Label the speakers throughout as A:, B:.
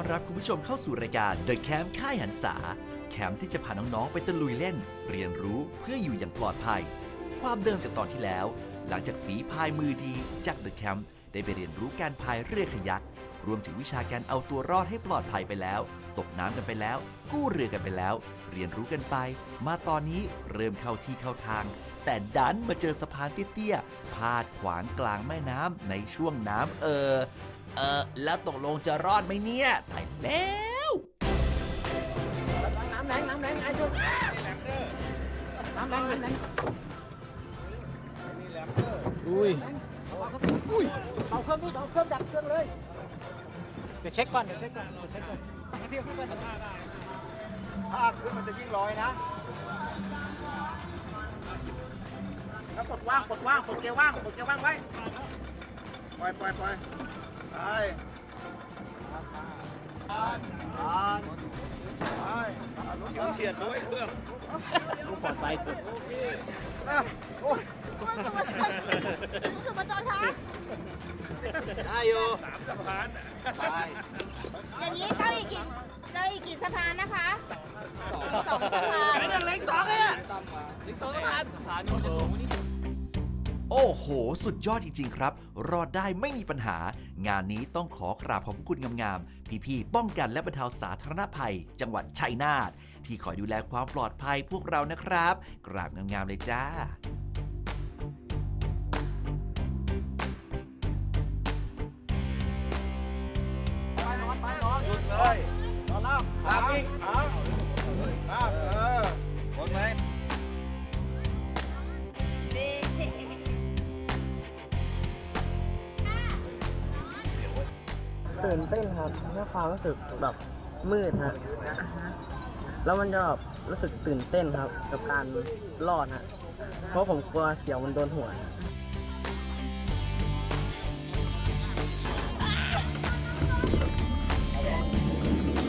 A: ้อนรับคุณผู้ชมเข้าสู่รายการ The Camp ค่ายหันษา แคมป์ที่จะพาน้อง ๆ ไปตะลุยเล่น เรียนรู้เพื่ออยู่อย่างปลอดภัย ความเดิมจากตอนที่แล้ว หลังจากฝีพายมือดีจาก The Camp ได้ไปเรียนรู้การพายเรือขยัก รวมถึงวิชาการเอาตัวรอดให้ปลอดภัยไปแล้ว ตกน้ำกันไปแล้ว กู้เรือกันไปแล้ว เรียนรู้กันไป มาตอนนี้เริ่มเข้าที่เข้าทาง แต่ดันมาเจอสะพานเตี้ยๆพาดขวางกลางแม่น้ำในช่วงน้ำเออ เออแล้วตกลงจะรอดไหมเนี่ยตายแล้ว
B: น้ำแรงน้ำแรงไอ้ชุดน้ำแรงน้ำแรง
C: อุ้ย
B: อุ้ยเอาเครื่องนี้เอาเครื่องดับเครื่องเลยเดี๋ยวเช็คก่อนเดี๋ยวเช็คก่อนเดี๋ยวเช็คก่อนให้พี่เอาขึ้นก่อนถ้าขึ้นมันจะยิ่งลอยนะแล้วกดว่างกดว่างกดเกียร์ว่างกดเกียร์ว่างไว้ปล่อยปล่อยปล่อย ไปไปเฉียดด้วยเครื่อง
C: ปลอดภัยสุด
B: อะโอ้ย
D: คุณสุภาชนคุณสุภาชนคะ
B: ได้อยู่
D: อย่างนี้เจ้าอีกกี่เจออีกกี่สะพานนะคะสองสะพาน
C: ไม่ได้เล็กสองเลยอะเล็กสองสะพานสะพานนี่มันจะสูงกว่านี้
A: โอ้โห สุดยอดจริง ๆ ครับ รอดได้ไม่มีปัญหา งานนี้ต้องขอกราบขอบคุณงามๆ พี่ๆ ป้องกันและบรรเทาสาธารณภัย จังหวัดชัยนาทที่คอยดูแลความปลอดภัยพวกเรานะครับ กราบงามๆ เลยจ้า
B: ไปนอนไปนอนหยุดเลยนอนล่างลากอีกเอาลากเออคนไหม
E: ตื่นเต้นครับด้วยความรู้สึกแบบมืดฮะแล้วมันจะแบบรู้สึกตื่นเต้นครับ กับการรอดฮะเพราะผมกลัวเสียวมันโดนหัว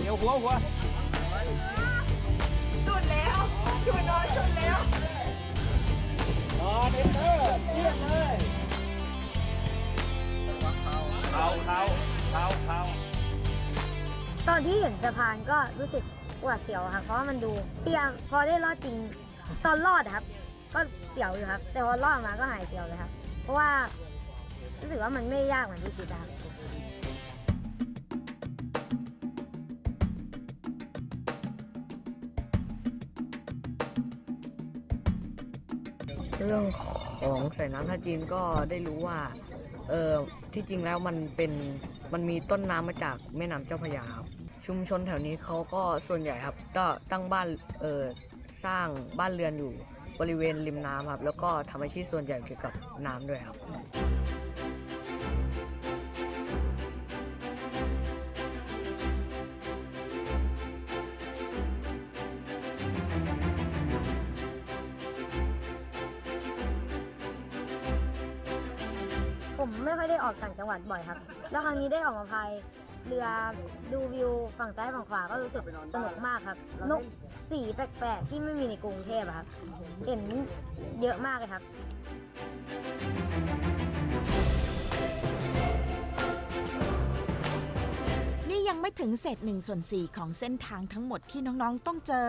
B: เดี๋ยวหัวหัว
D: จุดแล้วจุดนอนจุดแล้ว
B: เขาเขา เขาเขา
F: ตอนที่เห็นสะพานก็รู้สึกหวาดเสียวครับเพราะว่ามันดูเตียงพอได้รอดจริง ตอนรอดอะครับ ก็เสียวอยู่ครับ แต่พอรอดมาก็หายเสียวเลยครับ เพราะว่ารู้สึกว่ามันไม่ยากเหมือนที่คิดนะครับ
E: เรื่องของ ของใส่น้ำท่าจีนก็ได้รู้ว่า เออที่จริงแล้วมันเป็นมันมีต้นน้ำมาจากแม่น้ำเจ้าพระยาครับชุมชนแถวนี้เขาก็ส่วนใหญ่ครับ ก็ตั้งบ้านเออสร้างบ้านเรือนอยู่บริเวณริมน้ำครับ แล้วก็ทำอาชีพส่วนใหญ่เกี่ยวกับน้ำด้วยครับ
F: ไม่ค่อยได้ออกต่างจังหวัดบ่อยครับ แล้วครั้งนี้ได้ออกมาพายเรือดูวิวฝั่งซ้ายฝั่งขวาก็รู้สึกสนุกมากครับ นกสีแปลกๆที่ไม่มีในกรุงเทพอะครับ เห็นเยอะมากเลยครับ
D: นี่ยังไม่ถึงเศษหนึ่งส่วนสี่ของเส้นทางทั้งหมดที่น้องๆต้องเจอ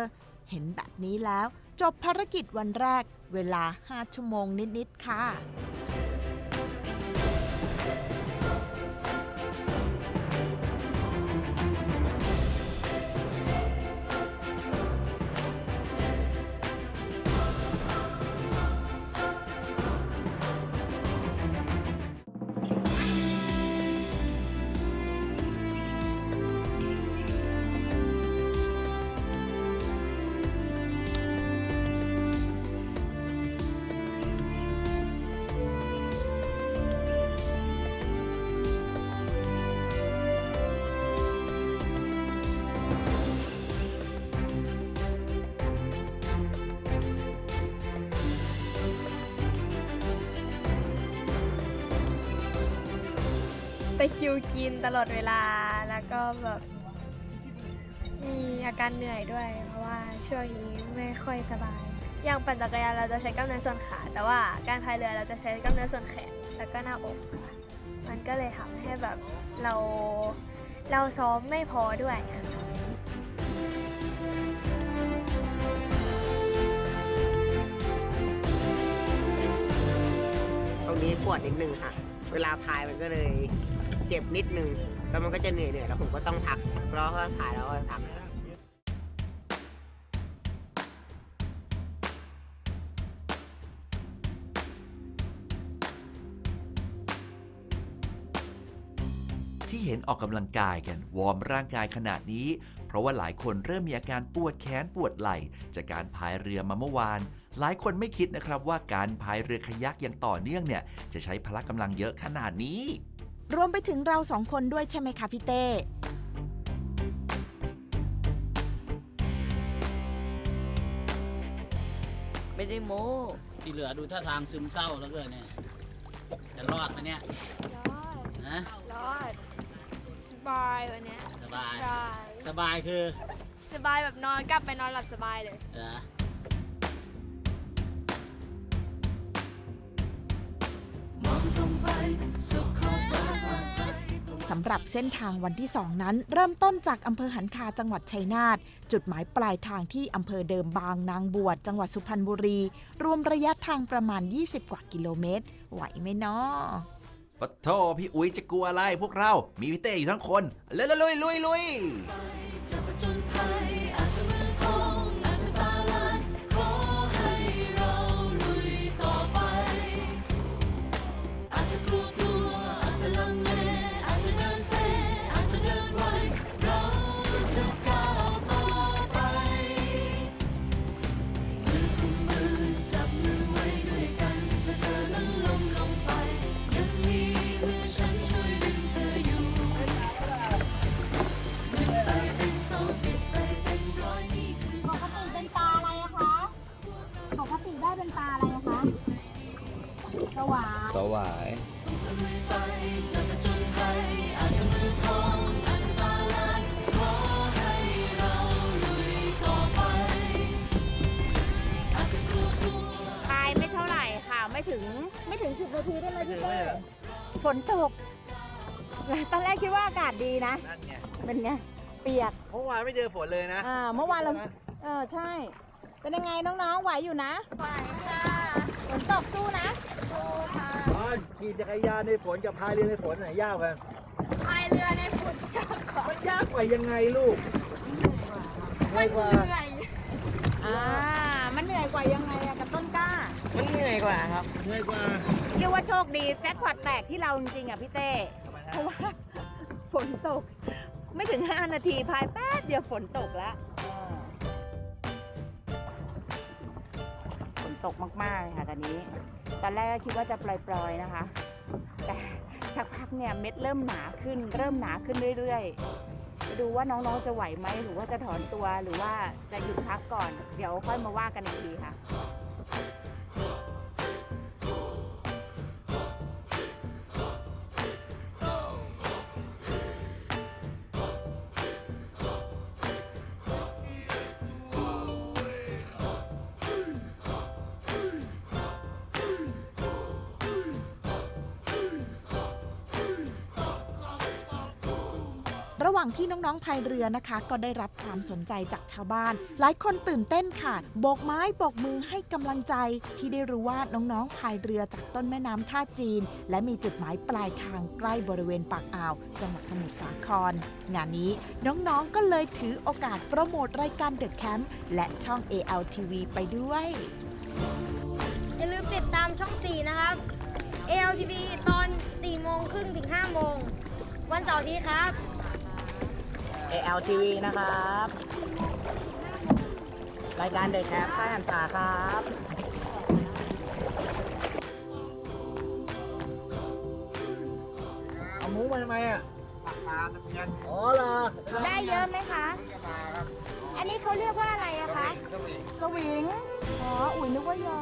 D: เห็นแบบนี้แล้ว จบภารกิจวันแรกเวลา 5 ชั่วโมงนิด ๆ ค่ะ
G: คิวกินตลอดเวลาแล้วก็แบบมีอาการเหนื่อยด้วย เพราะว่าช่วงนี้ไม่ค่อยสบาย อย่างปั่นจักรยานเราจะใช้กล้ามเนื้อส่วนขา แต่ว่าการพายเรือเราจะใช้กล้ามเนื้อส่วนแขนแล้วก็หน้าอกค่ะ มันก็เลยทำให้แบบเราเราซ้อมไม่พอด้วย
H: ตรงนี้ปวดนิดนึงค่ะ เวลาพายมันก็เลย เจ็บนิดนึง แล้วมันก็จะเหนื่อยเหนื่อยๆแล้วผมก็ต้องพักเพราะว่าพายแล้วก็พัก
A: ที่เห็นออกกำลังกายกันวอร์มร่างกายขนาดนี้ เพราะว่าหลายคนเริ่มมีอาการปวดแขนปวดไหล่ จากการพายเรือมาเมื่อวาน หลายคนไม่คิดนะครับว่าการพายเรือคายักอย่างต่อเนื่องเนี่ย จะใช้พละกำลังเยอะขนาดนี้
D: รวมไปถึงเราสองคนด้วยใช่ไหมคะพี่เต้
I: ไม่ได้โม้
C: ที่เหลือดูท่าทางซึมเศร้าแล้วเกินเนี่ยจะรอดไหมเนี่ย
G: รอด
C: นะ
G: รอดสบายวันเนี้ย
C: สบาย
G: สบาย
C: สบายคือ
G: สบายแบบนอนกลับไปนอนหลับสบายเลย
C: เหรอ
D: สำหรับเส้นทางวันที่ 2 นั้น เริ่มต้นจากอำเภอหันคาจังหวัดชัยนาทจุดหมายปลายทางที่อำเภอเดิมบางนางบวชจังหวัดสุพรรณบุรี รวมระยะทางประมาณ 20 กว่ากิโลเมตร ไหวไหมเนาะ
A: ปะโทพี่อุ๋ยจะกลัวอะไรพวกเรา มีพี่เต้อยู่ทั้งคนเลยลุยลุยลุย
F: เป็นไง
J: เปียก
B: เมื่อวานไม่เจอฝนเลยนะ
J: อ่า เมื่อวานเรา เออ ใช่ เป็นยังไงน้องๆ ไหวอยู่นะ
G: ไหวค่ะ
J: ฝนตกสู้นะ
G: สู้ค่ะ
B: อ๋อขี่จักรยานในฝนกับพายเรือในฝนไหนยากกัน
G: พายเรือในฝุ่นยากกว่า
B: มันยากกว่ายังไงลูกง่ายกว่า
G: เหนื่อย
J: อ่า มันเหนื่อยกว่ายังไงอะกับต้นกล้า
H: มันเหนื่อยกว่าครับ
B: ง่ายกว่า
J: เรียกว่าโชคดีแจ็คพอตแตกที่เราจริงๆอะพี่เต้ เพราะว่าฝนตก ไม่ถึง 5 นาทีพายแป๊บเดียวฝนตกแล้วฝนตกมากๆเลยค่ะตอนนี้ ตอนแรกก็คิดว่าจะปล่อยๆนะคะ แต่สักพักเนี่ยเม็ดเริ่มหนาขึ้น เริ่มหนาขึ้นเรื่อยๆจะดูว่าน้องๆจะไหวไหมหรือว่าจะถอนตัวหรือว่าจะหยุดพักก่อน เดี๋ยวค่อยมาว่ากันอีกทีค่ะ
D: ระหว่างที่น้องๆพายเรือนะคะ ก็ได้รับความสนใจจากชาวบ้าน หลายคนตื่นเต้นค่ะโบกไม้โบกมือให้กำลังใจที่ได้รู้ว่าน้องๆพายเรือจากต้นแม่น้ำท่าจีน และมีจุดหมายปลายทางใกล้บริเวณปากอ่าว จังหวัดสมุทรสาคร งานนี้น้องๆก็เลยถือโอกาสโปรโมทรายการเดอะแคมป์และช่อง ALTV ไปด้วย
F: อย่าลืมติดตามช่อง 4 นะครับ ALTV ตอน4โมงครึ่งถึง5โมงวันเสาร์ที่ครับ
H: ALTV นะครับ รายการเด็กแคปค่ายหันษาครับ
B: เอามุ้งมาทำไมอะปากตาตะเพียนอ๋อเหรอ
J: ได้เยอะไหมคะอันนี้เขาเรียกว่าอะไรอะคะสวิง อ๋อ อุ่ยนึกว่ายอ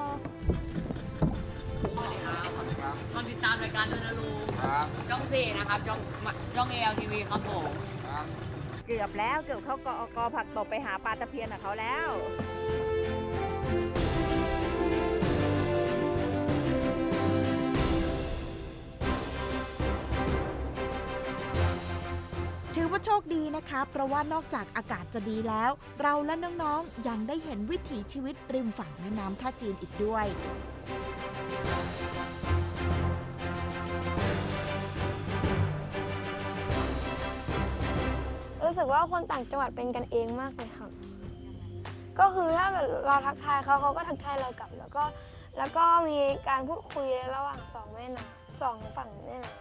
I: ต้องติดตามรายการด้วยนะลุงช่องสี่นะครับช่องช่อง ALTV ครับผม
J: เกือบแล้วเกือบเข้ากอกอผักตบไปหาปลาตะเพียนกับเขาแล้ว
D: ถือว่าโชคดีนะคะ เพราะว่านอกจากอากาศจะดีแล้ว เราและน้องๆ ยังได้เห็นวิถีชีวิตริมฝั่งแม่น้ำท่าจีนอีกด้วย
G: ว่าคนต่างจังหวัดเป็นกันเองมากเลยค่ะก็คือถ้าเกิดเราทักทายเขาเขาก็ทักทายเรากลับ แล้วก็แล้วก็มีการพูดคุยระหว่างสองแม่น้ำสองฝั่งแม่น้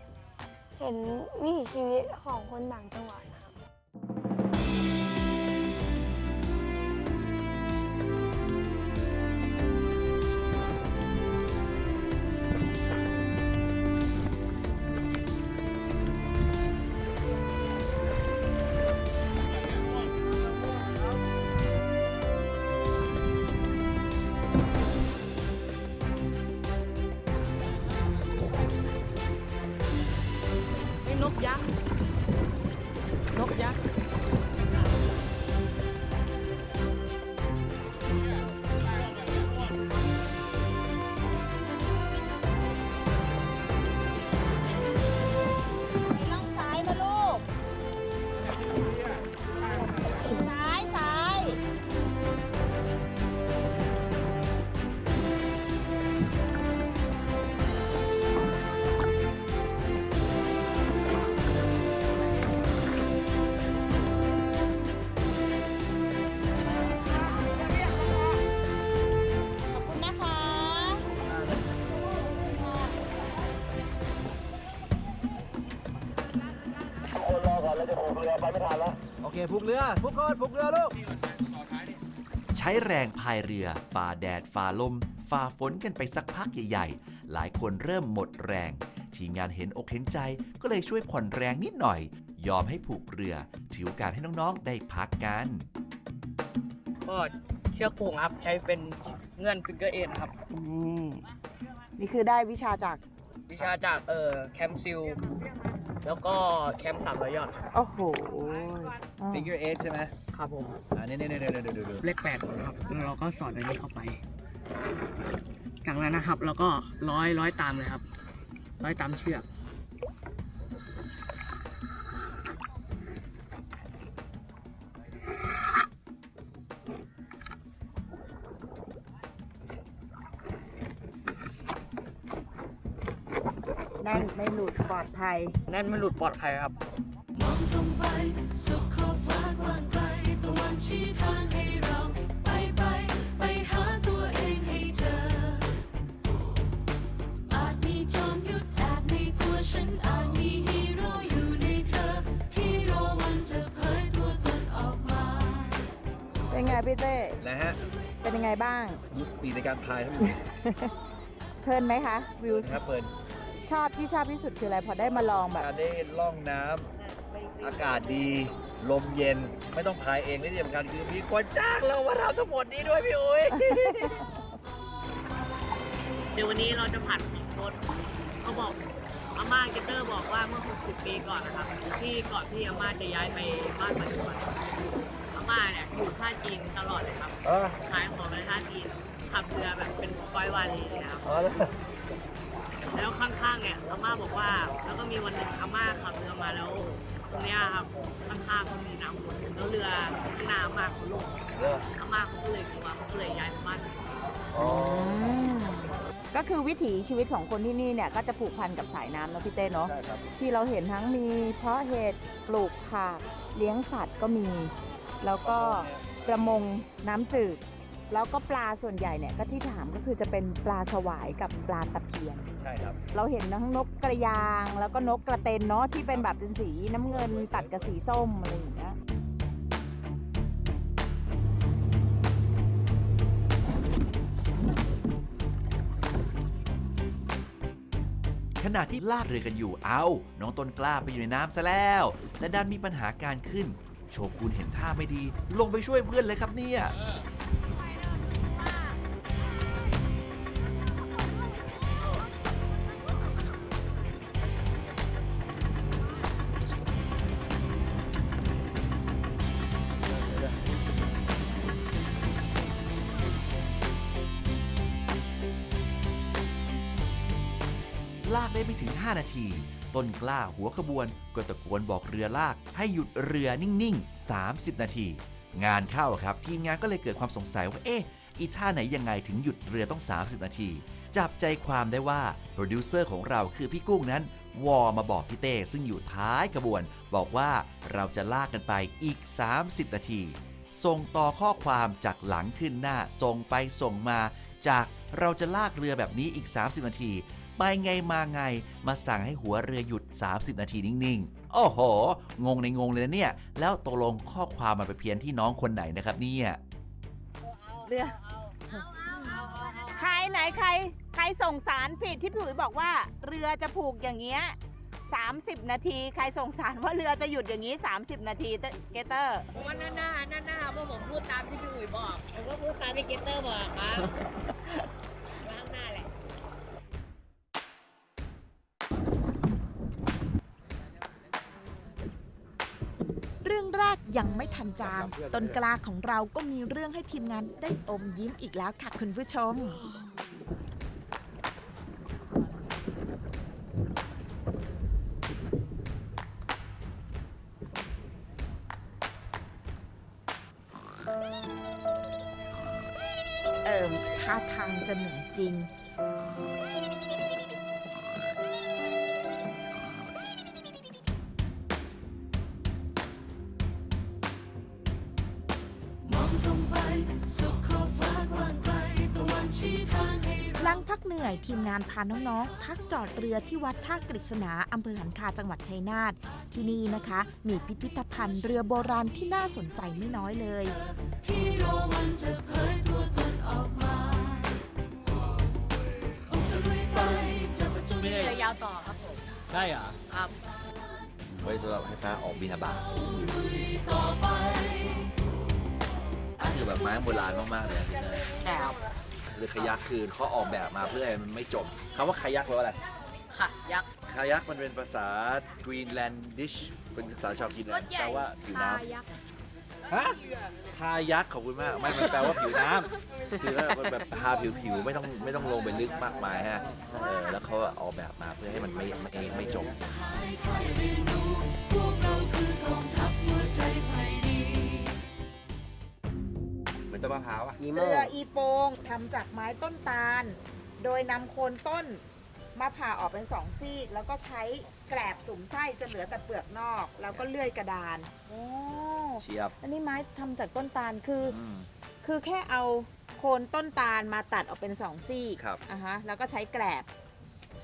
G: ำเห็นวิถีชีวิตของคนต่างจังหวัด
B: เคผูกเรือผูกก่อนผูกเรือลูก
A: ใช้แรงพายเรือฝ่าแดดฝ่าลมฝ่าฝนกันไปสักพักใหญ่ๆ หลายคนเริ่มหมดแรง ทีมงานเห็นอกเห็นใจก็เลยช่วยผ่อนแรงนิดหน่อย ยอมให้ผูกเรือ ถือโอกาสให้น้องๆ ได้พักกัน
E: ก็เชือกผูกครับใช้เป็นเงื่อนฟิกเกอร์เอ็นครับ
J: นี่นี่คือได้วิชาจาก
E: วิชาจากเอ่อแคมซิล แล้วก็แคมป์สามร้อยยอดครับ
J: โอ้โห
B: figure eight ใช่ไหม
E: ครับผม
B: อ่านี่นี่นี่นี่ดูดูดู
E: เลขแปดครับแล้วเราก็สอดอันนี้เข้าไป จากนั้นนะครับ เราก็ร้อยร้อยตามเลยครับ ร้อยตามเชือก
J: ไม่หลุดปลอดภัย
E: แน่นไม่หลุดปลอดภัยครับ
K: มองตรงไปสุขขอบฟ้ากว้างไกลตะวันชี้ทางให้เรา ไปไปไปหาตัวเองให้เจอ อาจมีจอมยุทธแอบในตัวฉันอาจมีฮีโร่อยู่ในเธอ ที่รอวันจะเผยตัวตนออกมา
J: เป็นไงพี่เต้
B: นะฮะ
J: เป็นยังไงบ้าง
B: ดูสปีดในการพายทั้งหมด
J: เพลินไหมคะวิว
B: นะครับเปิด
J: ชอบที่ชอบที่สุดคืออะไรพอได้มาลองแบบ
B: การได้ล่องน้ำอากาศดี ลมเย็นไม่ต้องพายเองและที่สำคัญคือมีคนจ้างเรามาทำทั้งหมดนี้ด้วยพี่อุ้ย
I: เดี๋ยววันนี้เราจะผัดของรถเขาบอกอาม่าเกตเตอร์บอกว่าเมื่อ 60 ปีก่อนนะครับที่ก่อนที่อาม่าจะย้ายไปบ้านปัจจุบันอาม่าเนี่ยอยู่ท่าจีนตลอดเลยครับ
B: เออ
I: ขายของในท่าจีนขับเรือแบบเป็นร้อยวาลีเลยนะครับ
B: เอาเลย
I: แล้วข้างๆเนี่ยอาม่าบอกว่า แล้วก็มีวันหนึ่งอาม่าขับเรือมาแล้ว ตรงเนี้ยครับข้างๆมันมีน้ำวนแล้วเรือข้างหน้าอาม่าเขาลง
B: เออ
I: อาม่าเขาก็เลยกลัวเขาก็เลยย้ายมาบ้าน
B: อ๋อ
J: ก็คือวิถีชีวิตของคนที่นี่เนี่ยก็จะผูกพันกับสายน้ำเนอะพี่เต้เนาะ
B: ใช่ครับ
J: ที่เราเห็นทั้งมี เพาะเห็ดปลูกผักเลี้ยงสัตว์ก็มี แล้วก็ประมงน้ำจืด แล้วก็ปลาส่วนใหญ่เนี่ยก็ที่ถามก็คือจะเป็นปลาสวายกับปลาตะเพียน
B: ใช่ครับ
J: เราเห็นทั้งนกกระยาง แล้วก็นกกระเตนเนาะที่เป็นแบบเป็นสีน้ำเงินตัดกับสีส้มอะไรอย่างเงี้ย
A: ขณะที่ลากเรือกันอยู่เอา น้องต้นกล้าไปอยู่ในน้ำซะแล้ว แต่ดันมีปัญหาการขึ้น โชกุนเห็นท่าไม่ดี ลงไปช่วยเพื่อนเลยครับเนี่ย 5 นาที ต้นกล้าหัวขบวนก็ตะโกนบอกเรือลากให้หยุดเรือนิ่งๆ 30 นาที งานเข้าครับ ทีมงานก็เลยเกิดความสงสัยว่าเอ๊ะอีท่าไหนยังไงถึงหยุดเรือต้อง 30 นาที จับใจความได้ว่าโปรดิวเซอร์ของเราคือพี่กุ้งนั้น วอมาบอกพี่เต้ซึ่งอยู่ท้ายขบวน บอกว่าเราจะลากกันไปอีก 30 นาทีส่งต่อข้อความจากหลังขึ้นหน้า ส่งไปส่งมา จากเราจะลากเรือแบบนี้อีก 30 นาที ไปไงมาไง มาสั่งให้หัวเรือหยุด 30 นาทีนิ่ง ๆโอ้โห งงในงงเลยนะเนี่ย แล้วตกลงข้อความมันไปเพี้ยนที่น้องคนไหนนะครับเนี่ย
J: เรือใครไหนใคร ใครส่งสารผิดที่พี่อุ๋ยบอกว่า เรือจะผูกอย่างเงี้ย30นาที ใครส่งสารว่าเรือจะหยุดอย่างนี้30นาทีเตเกเตอร์
I: เพราะว่าหน้าหน้าหน้าหน้าเพราะผมพูดตามที่พี่อุ๋ยบอกผมก็พูดตามที่เกตเตอร์บอกครับ
D: เรื่องแรกยังไม่ทันจางต้นกล้าของเราก็มีเรื่องให้ทีมงานได้อมยิ้มอีกแล้วค่ะคุณผู้ชม เอิมท่าทางจะเหนื่อยจริง เหนื่อยทีมงานพาน้องๆพักจอดเรือที่วัดท่ากฤษณาอำเภอหันคาจังหวัดชัยนาทที่นี่นะคะ มีพิพิธภัณฑ์เรือโบราณที่น่าสนใจไม่น้อยเลย
K: ที่รอวันจะเผยตัวตนออกมาอุตลุยไปจะประจุ
I: นี่เลยยาวต่อครับผม
C: ใช่เหรอ
I: ครับ
A: ไว้สำหรับให้พระออกบิณฑบาต
K: ต่อไป
A: คือแบบไม้โบราณมากๆเลย
I: ใช่ครับ
A: เรือคายักคือเขาออกแบบมาเพื่อให้มันไม่จมคำว่าคายักแปลว่าอะไร
I: ค่ะ ยักษ์
A: คายักมันเป็นภาษากรีนแลนดิชเป็นภาษาชาวกรีนแลนด์แปลว่าผิวน้ำฮะคายักขอบคุณมาก ไม่มันแปลว่าผิวน้ำคือว่ามันแบบทาผิวๆไม่ต้องไม่ต้องลงไปลึกมากมายฮะเออแล้วเขาออกแบบมาเพื่อให้มันไม่ไม่ไม่จม
K: พวกเราคือกอง
A: เหมือนต้นมะพร้าวอะ
H: อีโม
D: เรืออีโปงทำจากไม้ต้นตาล โดยนำโคนต้นมาผ่าออกเป็นสองซีก แล้วก็ใช้แกลบสุมไส้จนเหลือแต่เปลือกนอก แล้วก็เลื่อยกระดานโอ้
A: เชียบ
D: อันนี้ไม้ทำจากต้นตาลคือ
A: อืม
D: คือแค่เอาโคนต้นตาลมาตัดออกเป็นสองซี่
A: ครับ
D: อะฮะ แล้วก็ใช้แกลบ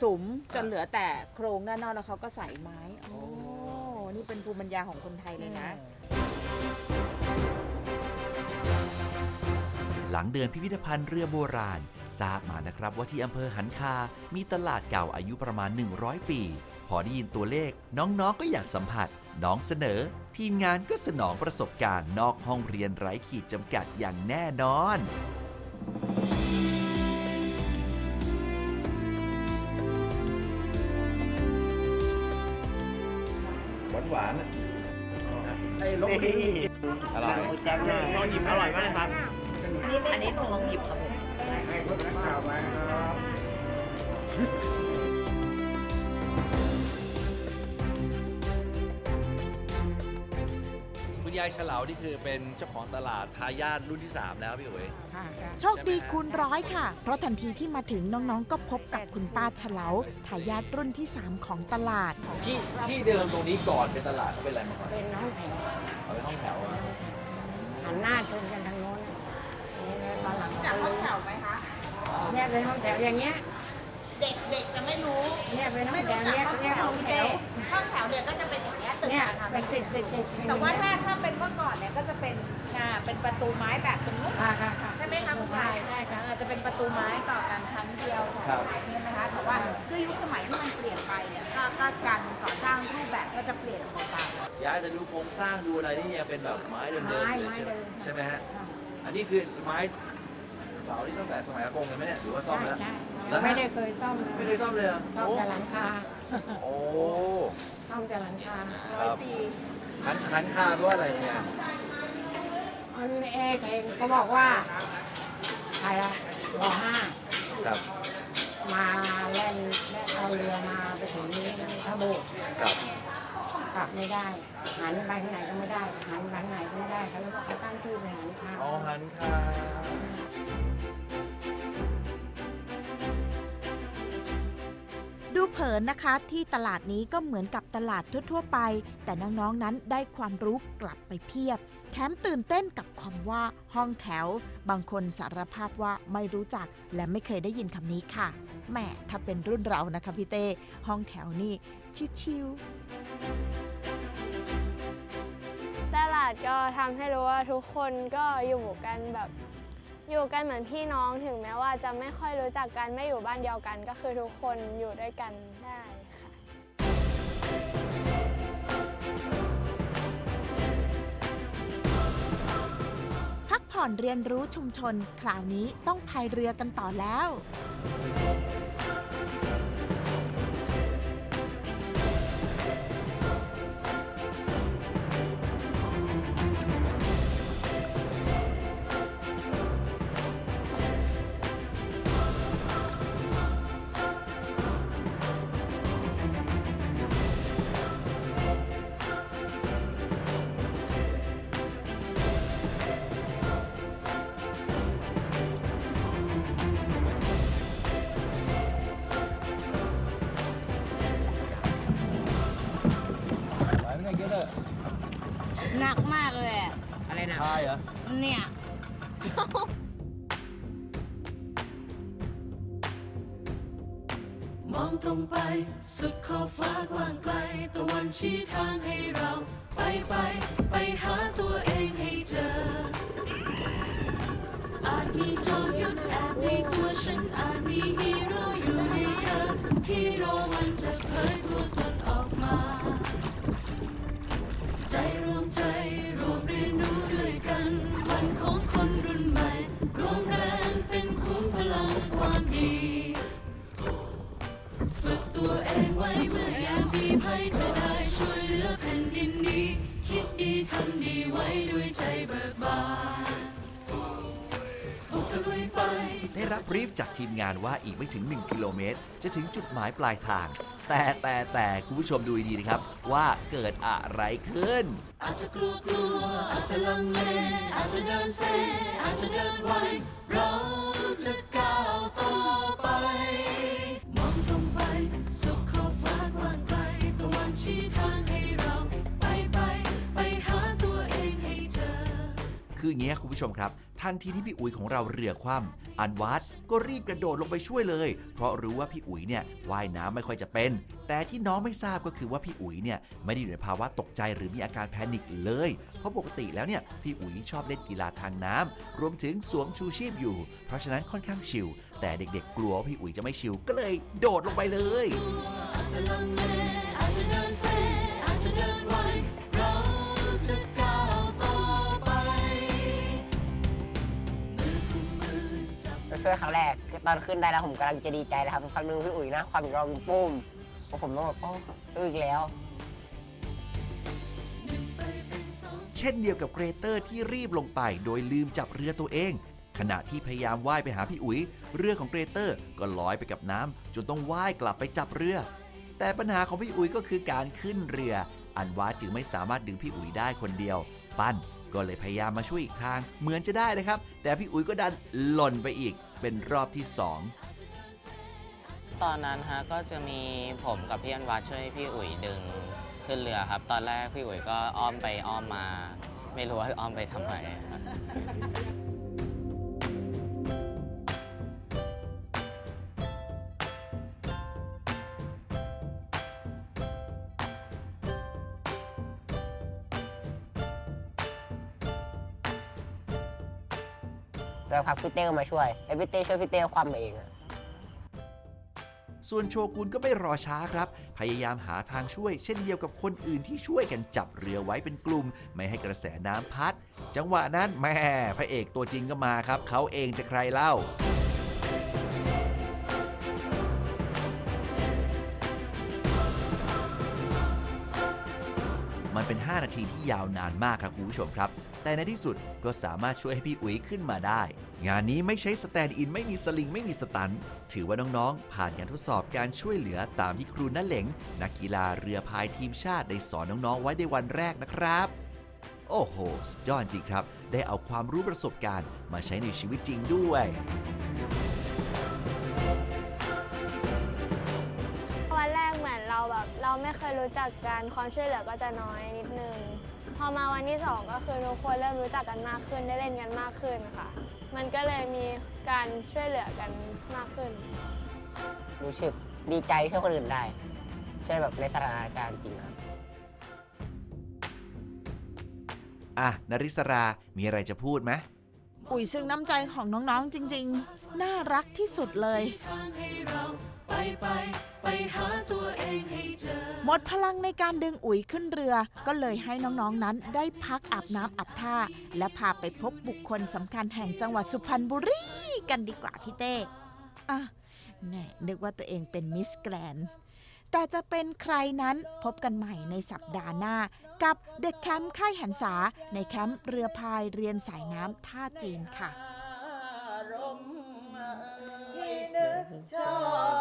D: สุมจนเหลือแต่โครงด้านนอกแล้วเขาก็ใส่ไม้ โอ้ นี่เป็นภูมิปัญญาของคนไทยเลยนะ
A: หลังเดินพิพิธภัณฑ์เรือโบราณ ทราบมานะครับว่าที่อำเภอหันคา มีตลาดเก่าอายุประมาณ 100 ปี พอได้ยินตัวเลข น้องๆก็อยากสัมผัส น้องเสนอ ทีมงานก็สนองประสบการณ์นอกห้องเรียนไร้ขีดจำกัดอย่างแน่นอน
B: หวานหวานไอ้ลง
H: อร่อยแกงทองหยิบอร่อยมากเลยครับ
I: อันนี้ทองหยิบครับผม
A: คุณยายเฉลานี่คือเป็นเจ้าของตลาดทายาทรุ่นที่ 3 แล้วพี่อุ๋ย
D: โชคดีคูณร้อยค่ะ เพราะทันทีที่มาถึงน้องๆ ก็พบกับคุณป้าเฉลาทายาทรุ่นที่ 3 ของตลาด
A: ที่ที่เดิมตรงนี้ก่อนเป็นตลาดเขาเป็นอะไรมาก่อน
L: เป็นห้องแถว
A: เอาเป็นห้องแถว
L: หันหน้าชนกันทางโน้นน่ะนี่ ตอนหลัง
D: จากห้องแถวไหมคะ
L: เนี่ยเป็นห้องแถวอย่างเงี้ย
D: เด็กเด็กจะไม่รู้
L: เนี่ยเป็นห้อ
D: ไม่
L: งแถ
D: รู้
L: ว
D: จัก
L: เนี่ย
D: ห้อง
L: เนี่
D: แถ
L: ยวห้อง
D: พี่
L: แถ
D: เต้
L: ว
D: ห้องแถวเนี่ยก็จะเป็นอย่างเงี้ยตึก
L: เนี่ย
D: อะค่ะ
L: เป็นติดติดติด
D: แต่ว่าถ้าถ้าเป็นเมื่อก่อนเนี่ยก็จะเป็นอ่าเป็นประตูไม้แบบตรงนู้น
L: ค่ะค่ะค่ะ
D: ใช่ไหมคะคุณยายใช่ค่ะอาจจะเป็นประตูไม้ต่อกันชั้นเดียวของเนี่ยนะคะ แต่ว่าด้วยยุคสมัยที่มันเปลี่ยนไปเนี่ยก็ก็การก่อสร้างรูปแบบก็จะเปลี่ยนออกไป
A: ย้ายแต่ดูโครงสร้างดูอะไรนี่ยังเป็นแบบไม้เดิมๆเลยใช่ไหมใช่ไหมฮะ อันนี้คือไม้เสาที่ตั้งแต่สมัยอากงเลยไหมเนี่ยหรือว่าซ่อม
L: ใช่
A: แล้ว
L: ใช่
A: แล้ว
L: ไม่ได้เคยซ่อม
A: ไม่เคยซ่อมเลยเหรอ
L: ซ่อมแต่หลังคา
A: โอ้
L: ซ่อมแต่หลังคา
A: ครับหันหันคาเพราะว่าอะไรเนี่ย
L: มันเอกเองก็บอกว่าใครอะรอห้า
A: ครับ
L: มาแล่นแล่นเอาเรือมาไปถึงนี้นะทะโบ กบไม่ได้ หันไปทางไหนก็ไม่ได้ หันหลังไหนก็ไม่ได้เขาเลยบอกเขาตั้งชื่อเป็นหันคา
B: อ๋อหันคา
D: ดูเผินนะคะที่ตลาดนี้ก็เหมือนกับตลาดทั่ว ๆ ไป แต่น้องๆนั้นได้ความรู้กลับไปเพียบ แถมตื่นเต้นกับคำว่าห้องแถว บางคนสารภาพว่าไม่รู้จักและไม่เคยได้ยินคำนี้ค่ะแหมถ้าเป็นรุ่นเรานะคะพี่เต้ ห้องแถวนี่ชิวๆ
G: ตลาดก็ทำให้รู้ว่าทุกคนก็อยู่กันแบบอยู่กันเหมือนพี่น้องถึงแม้ว่าจะไม่ค่อยรู้จักกันไม่อยู่บ้านเดียวกัน ก็คือทุกคนอยู่ด้วยกันได้ค่ะ
D: พักผ่อนเรียนรู้ชุมชน คราวนี้ต้องพายเรือกันต่อแล้ว
B: ไหว มอ
K: งตรงไปสุดขอบฟ้ากว้างไกลตะวันชี้ทางให้เรา ไปไป ไปหาตัวเองให้เจอ อาจมีจอมยุทธแอบในตัวฉันอาจมีฮีโร่อยู่ในเธอ ที่รอวันจะเผยตัวตนออกมา ใจรวมใจ ไว้เมื่อยามมีภัยจะได้ช่วยเหลือแผ่นดินนี้ คิดดีทำดีไว้ด้วยใจเบิกบานบุกตะลุยไป
A: ได้รับบรีฟจากทีมงานว่าอีกไม่ถึง 1 กิโลเมตร จะถึงจุดหมายปลายทาง แต่แต่แต่คุณผู้ชมดูดีๆนะครับ ว่าเกิดอะไรขึ้น
K: อาจจะกลัวกลัวอาจจะลังเลอาจจะเดินเซอาจจะเดินไวเราจะก้าวต่อ ชี้ทางให้เรา ไปไปไปหาตัวเองให้เจอ
A: คืออย่างเงี้ยคุณผู้ชมครับ ทันทีที่พี่อุ๋ยของเราเรือคว่ำอันวัดก็รีบกระโดดลงไปช่วยเลย เพราะรู้ว่าพี่อุ๋ยเนี่ยว่ายน้ำไม่ค่อยจะเป็น แต่ที่น้องไม่ทราบก็คือว่าพี่อุ๋ยเนี่ยไม่ได้อยู่ในภาวะตกใจหรือมีอาการแพนิคเลย เพราะปกติแล้วเนี่ยพี่อุ๋ยชอบเล่นกีฬาทางน้ำรวมถึงสวมชูชีพอยู่ เพราะฉะนั้นค่อนข้างชิลแต่เด็กๆ กลัวว่าพี่อุ๋ยจะไม่ชิลก็เลยโดดลงไปเลย
K: อาจจะลังเล จะเดินเซอาจจะเดินไวเราจะก้าวต่อไปมือคุมมือจับ
H: ก็ช่วยครั้งแรกคือตอนขึ้นได้แล้วผมกำลังจะดีใจแล้วครับสักพักหนึงพี่อุ๋ยนะ ความอีกรอบปุ้มพอผมต้องแบบโอ้อึ้งอีกแล้ว
A: เช่นเดียวกับเกรเตอร์ที่รีบลงไปโดยลืมจับเรือตัวเอง ขณะที่พยายามว่ายไปหาพี่อุ๋ย เรือของเกรเตอร์ก็ลอยไปกับน้ำจนต้องว่ายกลับไปจับเรือ แต่ปัญหาของพี่อุ๋ยก็คือการขึ้นเรือ อันวาจึงไม่สามารถดึงพี่อุ๋ยได้คนเดียว ปั้นก็เลยพยายามมาช่วยอีกทาง เหมือนจะได้นะครับ แต่พี่อุ๋ยก็ดันหล่นไปอีก เป็นรอบที่สอง
M: ตอนนั้นฮะก็จะมีผมกับพี่อันวัดช่วยพี่อุ๋ยดึงขึ้นเรือครับ ตอนแรกพี่อุ๋ยก็อ้อมไปอ้อมมา ไม่รู้ว่าอ้อมไปทำไมครับ
H: แล้วครับพี่เต้ก็มาช่วยไอ้พี่เต้ช่วยพี่เต้ความเองอะ
A: ส่วนโชกุนก็ไม่รอช้าครับ พยายามหาทางช่วย เช่นเดียวกับคนอื่นที่ช่วยกันจับเรือไว้เป็นกลุ่ม ไม่ให้กระแสน้ำพัด จังหวะนั้นแม่พระเอกตัวจริงก็มาครับ เขาเองจะใครเล่า เป็น 5 นาทีที่ยาวนานมากครับคุณผู้ชมครับ แต่ในที่สุดก็สามารถช่วยให้พี่อุ๋ยขึ้นมาได้ งานนี้ไม่ใช้สแตนด์อินไม่มีสลิงไม่มีสตัน ถือว่าน้องๆ ผ่านการทดสอบการช่วยเหลือตามที่ครูนั่นเหลงนักกีฬาเรือพายทีมชาติได้สอนน้องๆ ไว้ในวันแรกนะครับ โอ้โหสุดยอดจริงครับ ได้เอาความรู้ประสบการณ์มาใช้ในชีวิตจริงด้วย
N: ไม่เคยรู้จักกันความช่วยเหลือก็จะน้อยนิดนึง พอมาวันที่สองก็คือทุกคนเริ่มรู้จักกันมากขึ้นได้เล่นกันมากขึ้นค่ะ มันก็เลยมีการช่วยเหลือกันมากขึ้น
H: รู้สึกดีใจช่วยคนอื่นได้ ช่วยแบบในสถานการณ์จริงครับ
A: อะนริศรา มีอะไรจะพูดไหม
D: อุ๋ยซึ่งน้ำใจของน้องๆจริง ๆ น่ารักที่สุดเลย
K: ทางให้เรา ไปไปไปหาตัวเองให้เจอ
D: หมดพลังในการดึงอุ๋ยขึ้นเรือ ก็เลยให้น้องๆนั้นได้พักอาบน้ำอาบท่า และพาไปพบบุคคลสำคัญแห่งจังหวัดสุพรรณบุรีกันดีกว่าพี่เต้อะแน่นึกว่าตัวเองเป็นมิสแกรนด์แต่จะเป็นใครนั้นพบกันใหม่ในสัปดาห์หน้า กับเด็กแคมป์ค่ายหันษาในแคมป์เรือพายเรียนสายน้ำท่าจีนค่ะ
K: ชอบ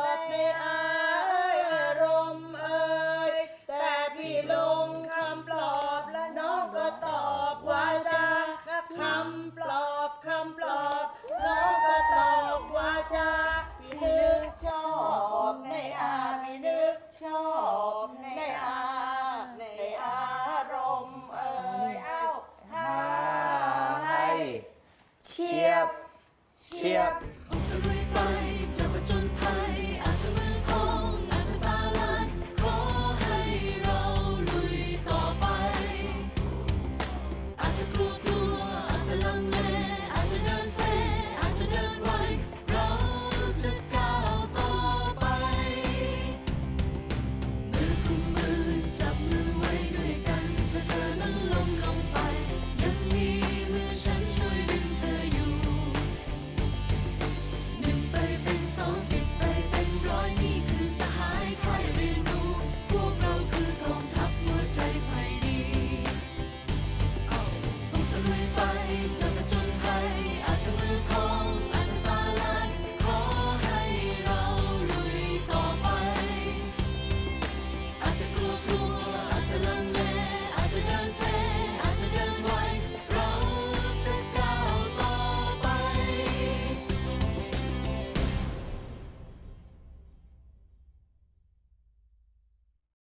K: บในอามีนึกชอ
D: บในอาในอารมณ์เอ่ยเอ้าหาให้เชียบ เชีย
K: บ